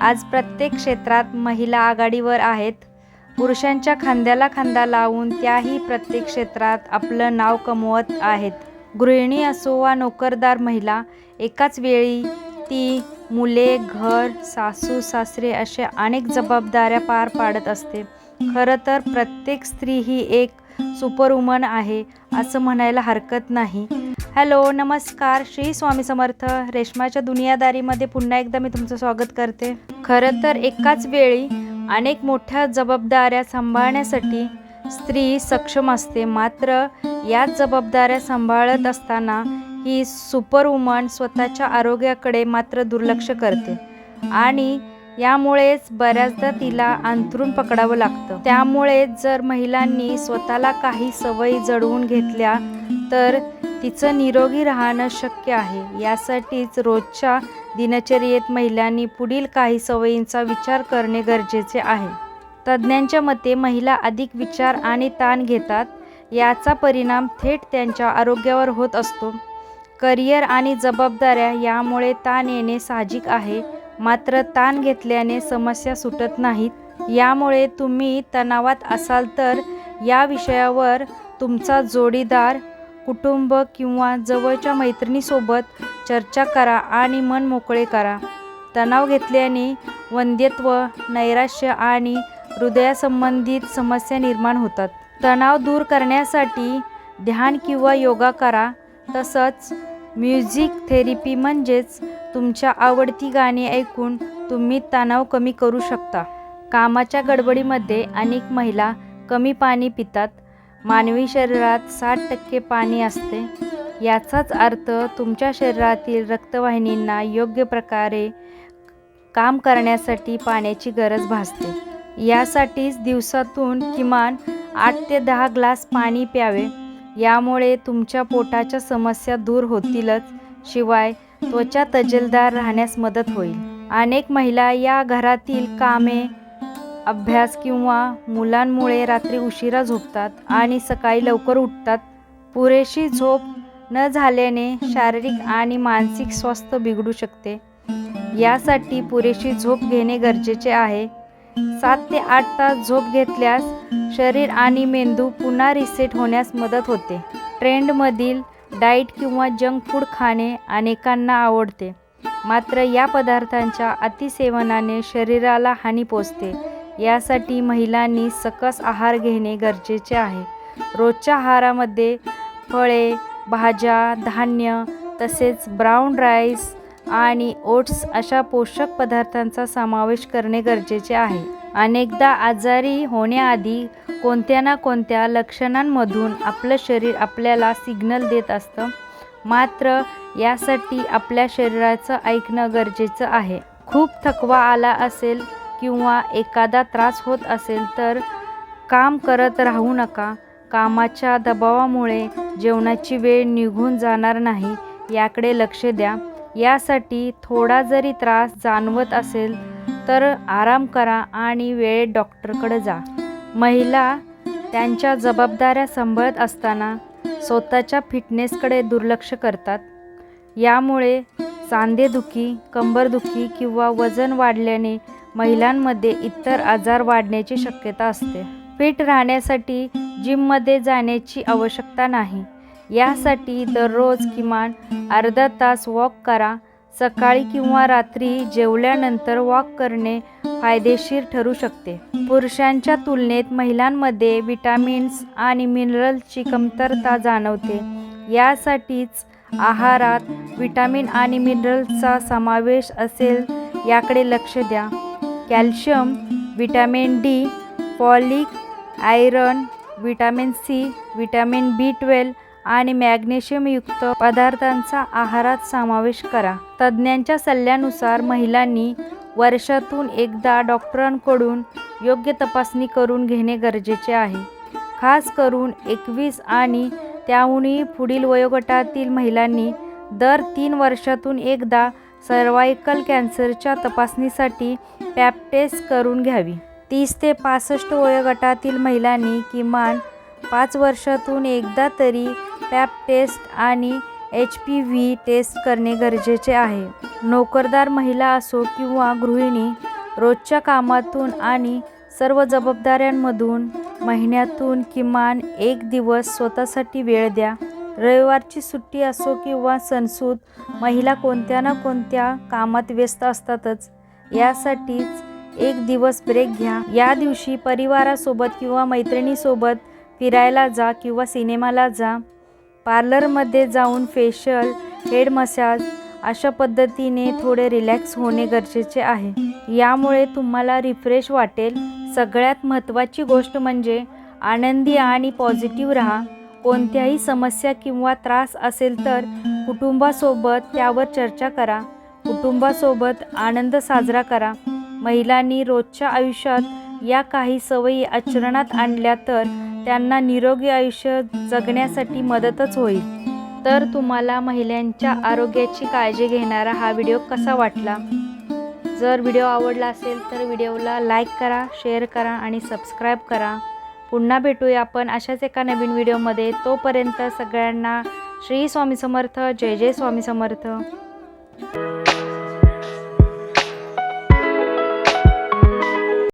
आज प्रत्येक क्षेत्रात महिला आघाडीवर आहेत. पुरुषांच्या खांद्याला खांदा लावून त्याही प्रत्येक क्षेत्रात आपलं नाव कमवत आहेत. गृहिणी असो वा नोकरदार महिला एकाच वेळी ती मुले घर सासू सासरे अशा अनेक जबाबदाऱ्या पार पाडत असते. खरं तर प्रत्येक स्त्री ही एक सुपरवुमन आहे असं म्हणायला हरकत नाही. हॅलो नमस्कार. श्री स्वामी समर्थ रेशमाच्या दुनियादारीमध्ये पुन्हा एकदा मी तुमचं स्वागत करते. खरं तर एकाच वेळी अनेक मोठ्या जबाबदाऱ्या सांभाळण्यासाठी स्त्री सक्षम असते. मात्र याच जबाबदाऱ्या सांभाळत असताना ही सुपरवुमन स्वतःच्या आरोग्याकडे मात्र दुर्लक्ष करते आणि यामुळेच बऱ्याचदा तिला अंथरून पकडावं लागतं. त्यामुळे जर महिलांनी स्वतःला काही सवयी जडवून घेतल्या तर तिचं निरोगी राहणं शक्य आहे. यासाठीच रोजच्या दिनचर्येत महिलांनी पुढील काही सवयींचा विचार करणे गरजेचे आहे. तज्ज्ञांच्या मते महिला अधिक विचार आणि ताण घेतात. याचा परिणाम थेट त्यांच्या आरोग्यावर होत असतो. करिअर आणि जबाबदाऱ्या यामुळे ताण येणे साहजिक आहे. मात्र ताण घेतल्याने समस्या सुटत नाहीत. यामुळे तुम्ही तणावात असाल तर या विषयावर तुमचा जोडीदार कुटुंब किंवा जवळच्या मैत्रिणीसोबत चर्चा करा आणि मन मोकळे करा. तणाव घेतल्याने वंध्यत्व नैराश्य आणि हृदयासंबंधित समस्या निर्माण होतात. तणाव दूर करण्यासाठी ध्यान किंवा योगा करा. तसंच म्युझिक थेरपी म्हणजेच तुमच्या आवडती गाणी ऐकून तुम्ही तणाव कमी करू शकता. कामाच्या गडबडीमध्ये अनेक महिला कमी पाणी पितात. मानवी शरीरात साठ टक्के पाणी असते. याचाच अर्थ तुमच्या शरीरातील रक्तवाहिनींना योग्य प्रकारे काम करण्यासाठी पाण्याची गरज भासते. यासाठीच दिवसातून किमान आठ ते दहा ग्लास पाणी प्यावे. यामुळे तुमच्या पोटाच्या समस्या दूर होतीलच. शिवाय त्वचा तजेलदार राहण्यास मदत होईल. अनेक महिला या घरातील कामे अभ्यास किंवा मुलांमुळे रात्री उशिरा झोपतात आणि सकाळी लवकर उठतात. पुरेशी झोप न झाल्याने शारीरिक आणि मानसिक स्वास्थ्य बिघडू शकते. यासाठी पुरेशी झोप घेणे गरजेचे आहे. सात ते आठ तास झोप घेतल्यास शरीर आणि मेंदू पुन्हा रिसेट होण्यास मदत होते. ट्रेंडमधील डाईट किंवा जंक फूड खाणे अनेकांना आवडते. मात्र या पदार्थांच्या अतिसेवनाने शरीराला हानी पोचते यासाठी महिलांनी सकस आहार घेणे गरजेचे आहे. रोजच्या आहारामध्ये फळे भाज्या धान्य तसेच ब्राऊन राईस आणि ओट्स अशा पोषक पदार्थांचा समावेश करणे गरजेचे आहे. अनेकदा आजारी होण्याआधी कोणत्या ना कोणत्या लक्षणांमधून आपलं शरीर आपल्याला सिग्नल देत असतं. मात्र यासाठी आपल्या शरीराचं ऐकणं गरजेचं आहे. खूप थकवा आला असेल किंवा एखादा त्रास होत असेल तर काम करत राहू नका. कामाच्या दबावामुळे जेवणाची वेळ निघून जाणार नाही याकडे लक्ष द्या. यासाठी थोडा जरी त्रास जाणवत असेल तर आराम करा आणि वेळेत डॉक्टरकडे जा. महिला त्यांच्या जबाबदाऱ्या सांभाळत असताना स्वतःच्या फिटनेसकडे दुर्लक्ष करतात. यामुळे सांधेदुखी कंबरदुखी किंवा वजन वाढल्याने महिलांमध्ये इतर आजार वाढण्याची शक्यता असते. फिट राहण्यासाठी जिममध्ये जाण्याची आवश्यकता नाही. यासाठी दररोज किमान अर्धा तास वॉक करा. सकाळी किंवा रात्री जेवल्यानंतर वॉक करणे फायदेशीर ठरू शकते. पुरुषांच्या तुलनेत महिलांमध्ये विटामिन्स आणि मिनरल्सची कमतरता जाणवते. यासाठीच आहारात विटामिन आणि मिनरल्सचा समावेश असेल याकडे लक्ष द्या. Calcium vitamin D folic iron vitamin C vitamin B twelve आणि मॅग्नेशियमयुक्त पदार्थांचा आहारात समावेश करा. तज्ज्ञांच्या सल्ल्यानुसार महिलांनी वर्षातून एकदा डॉक्टरांकडून योग्य तपासणी करून घेणे गरजेचे आहे. खास करून एकवीस आणि त्याहूनही पुढील वयोगटातील महिलांनी दर तीन वर्षातून एकदा सर्वायकल कॅन्सरच्या तपासणीसाठी पॅप टेस्ट करून घ्यावी. तीस ते पासष्ट वयोगटातील महिलांनी किमान पाच वर्षातून एकदा तरी पॅप टेस्ट आणि एच पी व्ही टेस्ट करणे गरजेचे आहे. नोकरदार महिला असो किंवा गृहिणी रोजच्या कामातून आणि सर्व जबाबदाऱ्यांमधून महिन्यातून किमान एक दिवस स्वतःसाठी वेळ द्या. रविवारची सुट्टी असो किंवा सणसूद महिला कोणत्या ना कोणत्या कामात व्यस्त असतातच. यासाठीच एक दिवस ब्रेक घ्या. या दिवशी परिवारासोबत किंवा मैत्रिणीसोबत फिरायला जा किंवा सिनेमाला जा. पार्लरमध्ये जाऊन फेशियल हेड मसाज अशा पद्धतीने थोडे रिलॅक्स होणे गरजेचे आहे. यामुळे तुम्हाला रिफ्रेश वाटेल. सगळ्यात महत्त्वाची गोष्ट म्हणजे आनंदी आणि पॉझिटिव्ह राहा. कोणत्याही समस्या किंवा त्रास असेल तर कुटुंबासोबत त्यावर चर्चा करा. कुटुंबासोबत आनंद साजरा करा. महिलांनी रोजच्या आयुष्यात या काही सवयी आचरणात आणल्या तर त्यांना निरोगी आयुष्य जगण्यासाठी मदतच होईल. तर तुम्हाला महिलांच्या आरोग्याची काळजी घेणारा हा व्हिडिओ कसा वाटला? जर व्हिडिओ आवडला असेल तर व्हिडिओला लाईक करा शेअर करा आणि सबस्क्राईब करा. पुन्हा भेटूया आपण अशाच एका नवीन व्हिडिओमध्ये. तोपर्यंत सगळ्यांना श्री स्वामी समर्थ जय जय स्वामी समर्थ.